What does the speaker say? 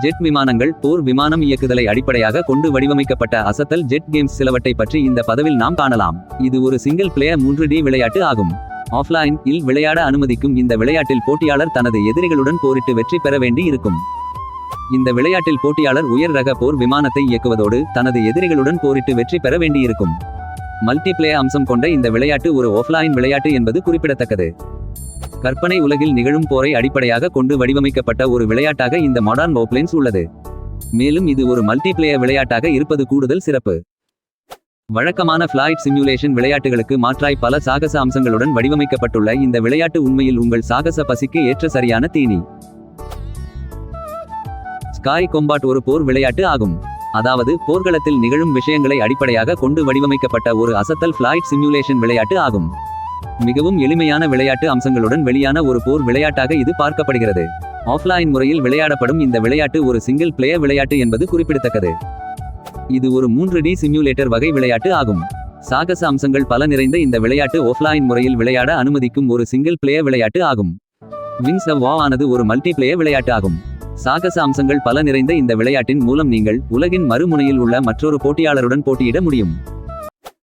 Jet விமானங்கள் போர் விமானம் இயக்குதலை அடிப்படையாக கொண்டு வடிவமைக்கப்பட்ட அசத்தல் ஜெட் கேம்ஸ் சிலவற்றை பற்றி இந்த பதவில் நாம் காணலாம். இது ஒரு சிங்கிள் பிளேயர் மூன்று டி விளையாட்டு ஆகும். ஆஃப்லைன் இல் விளையாட அனுமதிக்கும் இந்த விளையாட்டில் போட்டியாளர் தனது எதிரிகளுடன் போரிட்டு வெற்றி பெற வேண்டி இருக்கும். இந்த விளையாட்டில் போட்டியாளர் உயர் ரக போர் விமானத்தை இயக்குவதோடு தனது எதிரிகளுடன் போரிட்டு வெற்றி பெற வேண்டியிருக்கும். மல்டிப்ளேயர் அம்சம் கொண்ட இந்த விளையாட்டு ஒரு ஆஃப்லைன் விளையாட்டு என்பது குறிப்பிடத்தக்கது. கற்பனை உலகில் நிகழும் போரை அடிப்படையாக கொண்டு வடிவமைக்கப்பட்ட ஒரு விளையாட்டாக இந்த மாடர்ன் ஓப்ளைன்ஸ் உள்ளது. மேலும் இது ஒரு மல்டிபிளேயர் விளையாட்டாக இருப்பது கூடுதல் சிறப்பு. வழக்கமான ஃபிளைட் சிமுலேஷன் விளையாட்டுகளுக்கு மாற்றாய் பல சாகச அம்சங்களுடன் வடிவமைக்கப்பட்டுள்ள இந்த விளையாட்டு உண்மையில் உங்கள் சாகச பசிக்கு ஏற்ற சரியான தீனி. ஸ்காய் கொம்பாட் ஒரு போர் விளையாட்டு ஆகும். அதாவது போர்க்களத்தில் நிகழும் விஷயங்களை அடிப்படையாக கொண்டு வடிவமைக்கப்பட்ட ஒரு அசத்தல் ஃபிளைட் சிமுலேஷன் விளையாட்டு ஆகும். மிகவும் எளிமையான விளையாட்டு அம்சங்களுடன் வெளியான ஒரு போர் விளையாட்டாக இது பார்க்கப்படுகிறது. ஆஃப்லைன் முறையில் விளையாடப்படும் இந்த விளையாட்டு ஒரு சிங்கிள் பிளேயர் விளையாட்டு என்பது குறிப்பிடத்தக்கது. இது ஒரு மூன்று டி சிமுலேட்டர் வகை விளையாட்டு ஆகும். சாகச அம்சங்கள் பல நிறைந்த இந்த விளையாட்டு ஆஃப்லைன் முறையில் விளையாட அனுமதிக்கும் ஒரு சிங்கிள் பிளேயர் விளையாட்டு ஆகும். விங்ஸ் அ வா ஆனது ஒரு மல்டிபிளேயர் விளையாட்டு ஆகும். சாகச அம்சங்கள் பல நிறைந்த இந்த விளையாட்டின் மூலம் நீங்கள் உலகின் மறுமுனையில் உள்ள மற்றொரு போட்டியாளருடன் போட்டியிட முடியும்.